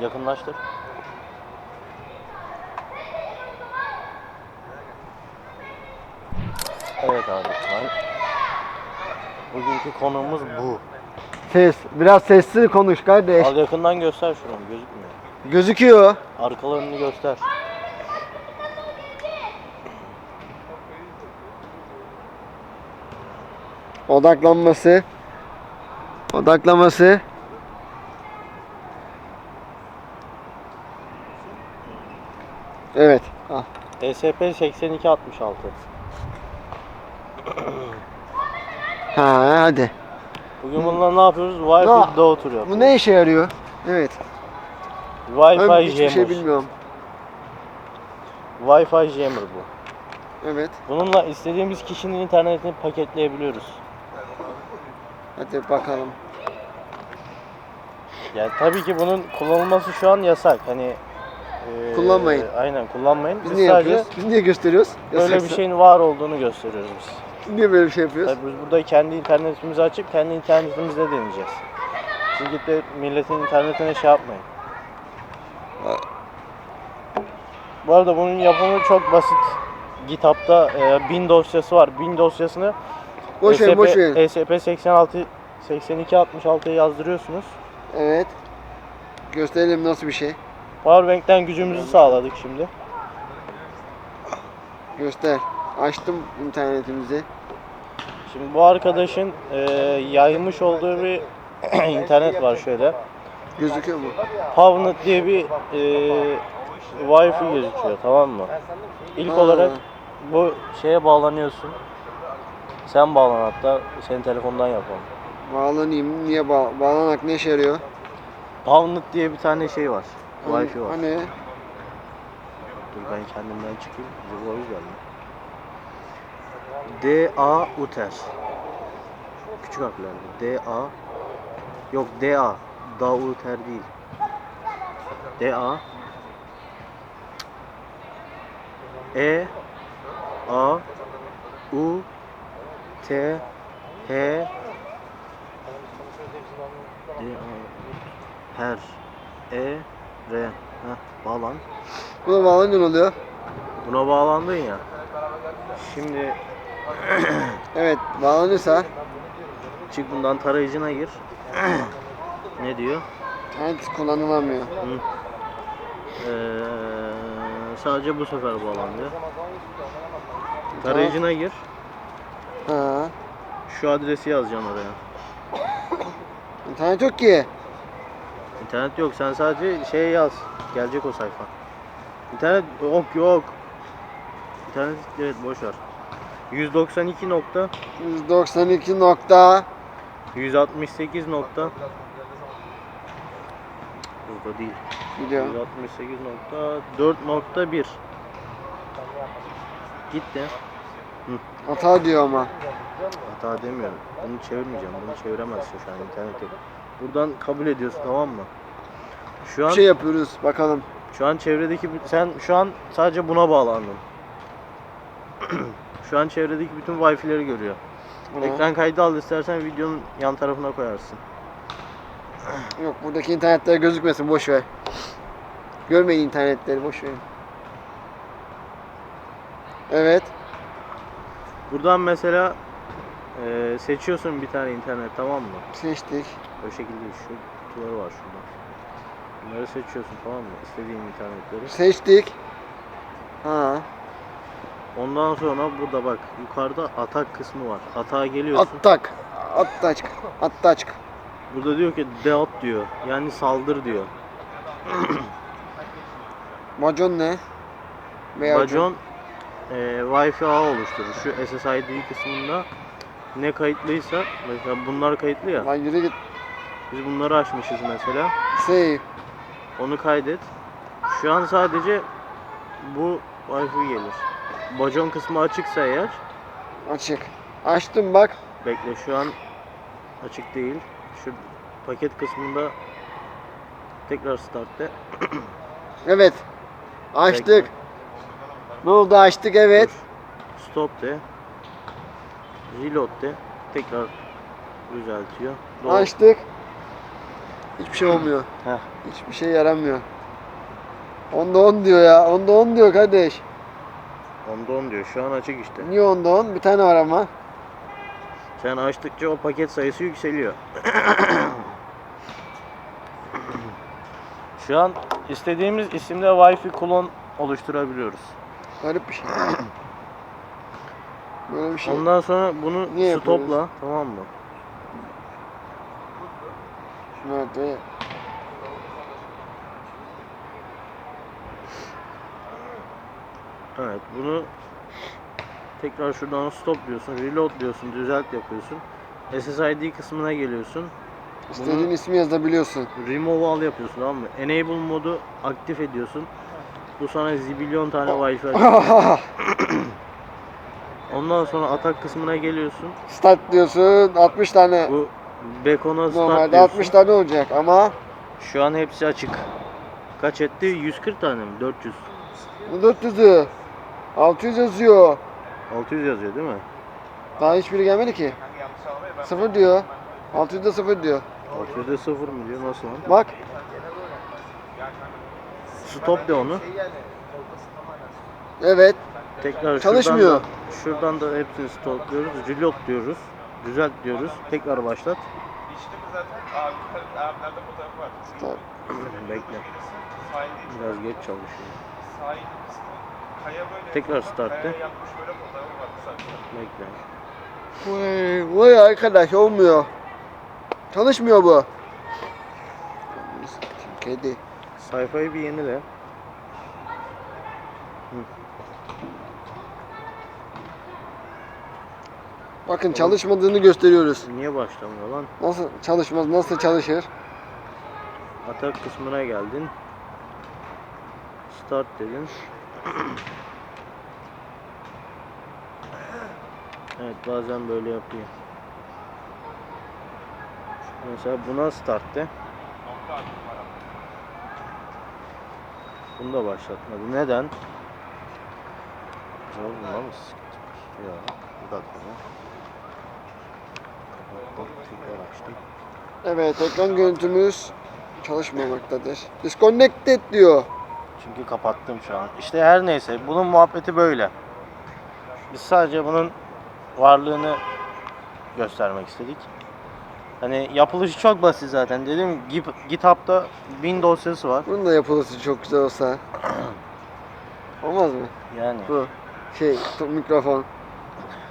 Yakınlaştır. Evet abi. Bugünkü konumuz bu. Ses. Biraz sessiz konuş kardeş. Al yakından göster şunu gözükmüyor. Gözüküyor. Arkalarını göster. Odaklanması. Odaklaması. Evet. Ah. ESP 8266. Ha hadi. Bugün bununla ne yapıyoruz? Wi-Fi Ne- dağıtır yapıyoruz. Bu ne işe yarıyor? Evet. Ben Wi-Fi hiçbir jammer. şey bilmiyorum. Wi-Fi jammer bu. Evet. Bununla istediğimiz kişinin internetini paketleyebiliyoruz. Hadi bakalım. Yani tabii ki bunun kullanılması şu an yasak. Hani eee, Kullanmayın. Aynen kullanmayın. Biz niye sadece yapıyoruz? Biz niye gösteriyoruz? böyle bir şeyin var olduğunu gösteriyoruz biz. Niye böyle bir şey yapıyoruz? Tabii biz burada kendi internetimizi açıp kendi internetimizde deneyeceğiz. Siz gidip de milletin internetine şey yapmayın. Bu arada bunun yapımı çok basit. GitHub'da e, bin dosyası var. Bin dosyasını Boş verin, boş verin. ESP 86 8266'ya yazdırıyorsunuz. Evet. Gösterelim nasıl bir şey. Powerbank'ten gücümüzü sağladık şimdi. Göster. Açtım internetimizi. Şimdi bu arkadaşın e, yaymış olduğu bir internet var şöyle. Gözüküyor mu? Pavnet diye bir e, Wi-Fi gözüküyor tamam mı? İlk Ha. olarak bu şeye bağlanıyorsun. Sen bağlan hatta senin telefondan yapalım. Bağlanayım. Niye bağ bağlanak ne işe yarıyor? Pavnet diye bir tane şey var. Hani- Wi-Fi var. Hani Dur ben kendimden çıkayım. Bize o yüzden mi? D A Uter. Küçük harflerle. D A Yok D A. Da Uter değil. D A E A U T H D A Her E R Heh, bağlan. buna bağlanınca ne oluyor? Buna bağlandın ya. Şimdi Evet bağlanırsa çık bundan tarayıcına gir. ne diyor? internet kullanılamıyor. Ee, sadece bu sefer bağlandı. Tarayıcına gir. Ha. Şu adresi yazacaksın oraya. İnternet yok ki. İnternet yok. Sen sadece şey yaz. Gelecek o sayfa. İnternet yok yok. İnternet evet boş ver. 192 nokta 192 nokta 168 nokta Burada değil. gidiyor. 168.4.1 Gitti. Hata diyor ama. Hata demiyorum. Bunu çevirmeyeceğim. Bunu çeviremezsin şu an internette. Buradan kabul ediyorsun tamam mı? Şu an Bir şey yapıyoruz bakalım. şu an çevredeki bü- sen şu an sadece buna bağlandın. şu an çevredeki bütün Wi-Fi'leri görüyor. Buna. Ekran kaydı al istersen videonun yan tarafına koyarsın. Yok buradaki internetler gözükmesin boş ver. Görmeyin internetleri boş verin. Evet. Buradan mesela eee, seçiyorsun bir tane internet tamam mı? Seçtik. O şekilde şu kutuları var şurada. Bunları seçiyorsun tamam mı? İstediğin internetleri. Seçtik. Ha. Ondan sonra burada bak yukarıda atak kısmı var. Atağa geliyorsun. Attak. Attaçk. Attaçk. Burada diyor ki deat diyor. Yani saldır diyor. Bacon ne? Veya Bacon eee Wi-Fi ağ oluşturur. Şu SSID kısmında ne kayıtlıysa mesela bunlar kayıtlı ya. Lan yürü git. Biz bunları açmışız mesela. Save. Onu kaydet. Şu an sadece bu Wi-Fi gelir. Bacon kısmı açıksa eğer Açık. Açtım bak. Bekle şu an açık değil. Şu paket kısmında tekrar start de. Evet. Açtık. Bekle. Ne oldu açtık evet. Stop de. Reload de. Tekrar düzeltiyor. Doğru. Açtık. Hiçbir şey olmuyor. Heh. Hiçbir şey yaramıyor. Onda 10 diyor ya. Onda 10 diyor kardeş. Onda 10 diyor. Şu an açık işte. Niye onda 10? Bir tane var ama. Sen açtıkça o paket sayısı yükseliyor. Şu an istediğimiz isimde Wi-Fi klon oluşturabiliyoruz. Garip bir şey. Böyle bir şey. Ondan sonra bunu Niye stopla yapıyoruz? tamam mı? Nerede? Evet bunu tekrar şuradan stop diyorsun, reload diyorsun, düzelt yapıyorsun. SSID kısmına geliyorsun. İstediğin ismi yazabiliyorsun. Remove all yapıyorsun tamam mı? Enable modu aktif ediyorsun. Bu sana zibilyon tane Wi-Fi açıyor. Ondan sonra atak kısmına geliyorsun. Start diyorsun 60 tane. Bu beacona start Normalde diyorsun. 60 tane olacak ama Şu an hepsi açık. Kaç etti? 140 tane mi? 400. bu 400 diyor. 600 yazıyor. 600 yazıyor değil mi? Daha hiçbiri gelmedi ki. 0 diyor. 600'de 0 diyor. 600'de 0 mı diyor? Nasıl lan? Bak. Stop de onu. Evet. Tekrar Çalışmıyor. Şuradan da, şuradan da hepsini stopluyoruz. Reload diyoruz. Düzelt diyoruz. Tekrar başlat. Stop. Bekle. Biraz geç çalışıyor. Tekrar start de. Bekle. Vay, vay arkadaş olmuyor. Çalışmıyor bu. Kedi. Sayfayı bir yenile. Bakın çalışmadığını gösteriyoruz. Niye başlamıyor lan? Nasıl çalışmaz, nasıl çalışır? Atak kısmına geldin. Start dedin. Evet bazen böyle yapıyor. Mesela buna start de. Bunu da başlatmadı. Neden? Acaba bunda mı sıkıntı var? Ya bir dakika. ya. Kapattım, Tekrar açtım. Evet, ekran görüntümüz çalışmamaktadır. Disconnected diyor. Çünkü kapattım şu an. İşte her neyse bunun muhabbeti böyle. Biz sadece bunun varlığını göstermek istedik. Hani yapılışı çok basit zaten. Dedim Git- GitHub'da bin dosyası var. Bunun da yapılışı çok güzel olsa. Olmaz mı? Yani Bu şey, mikrofon.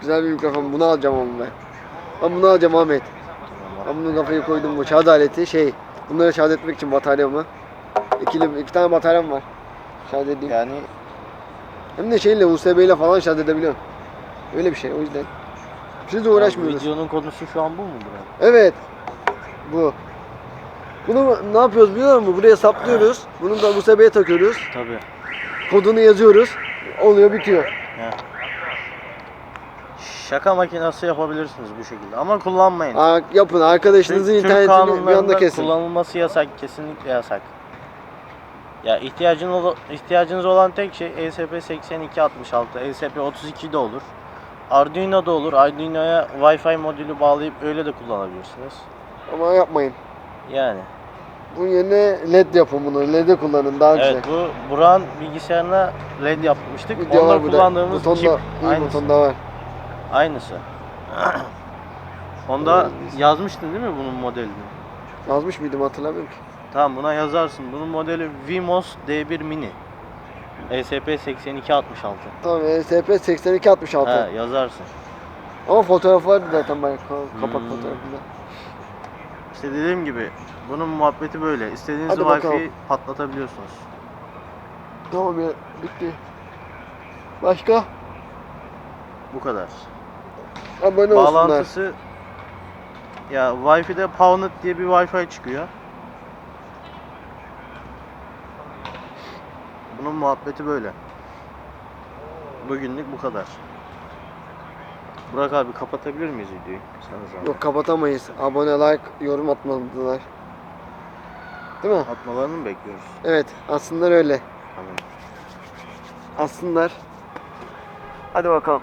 Güzel bir mikrofon. Bunu alacağım ama ben. Ben bunu alacağım Ahmet. Ben bunun kafayı koydum bu şarj aleti şey. Bunları şarj etmek için bataryamı. İkili, iki tane bataryam var. Şarj edeyim. yani Hem de şeyle USB ile falan şarj edebiliyorum. Öyle bir şey o yüzden. Biz de uğraşmıyoruz. videonun konusu şu an bu mu Burak? Evet. Bu. Bunu ne yapıyoruz biliyor musun? Buraya saplıyoruz. Bunu da USB'ye takıyoruz. Tabii. Kodunu yazıyoruz. Oluyor bitiyor. He. Şaka makinesi yapabilirsiniz bu şekilde ama kullanmayın. Aa, yapın arkadaşınızın Türk- internetini bir anda kesin. kullanılması yasak, kesinlikle yasak. Ya ihtiyacın ol- ihtiyacınız olan tek şey E ESP 8266, ESP 32 de olur. Arduino da olur. Arduino'ya Wi-Fi modülü bağlayıp öyle de kullanabilirsiniz. Ama yapmayın. Yani. Bunun yerine LED yapın bunu. LED'e kullanın daha güzel. Evet bu Burak'ın bilgisayarına LED yapmıştık. Video Onda var kullandığımız Butonda, çip butonda var. Aynısı. Onda yazmıştın değil mi bunun modelini? Yazmış mıydım hatırlamıyorum ki. Tamam buna yazarsın. Bunun modeli Vimos D1 Mini. ESP 8266. Tamam ESP 8266. He yazarsın. Ama fotoğraf vardı zaten ka- kapak Hmm. fotoğrafında. İşte dediğim gibi bunun muhabbeti böyle. İstediğiniz Hadi. Wi-Fi'yi patlatabiliyorsunuz. Tamam ya bitti. Başka? Bu kadar. Abone olsunlar. Bağlantısı ya Wi-Fi'de Pownet diye bir Wi-Fi çıkıyor. Bunun muhabbeti böyle. Bugünlük bu kadar. Burak abi kapatabilir miyiz videoyu? Sana zahmet. Yok kapatamayız. Abone, like, yorum atmadılar. Değil mi? Atmalarını mı bekliyoruz? Evet aslında öyle. Tamam. Aslında. Hadi bakalım.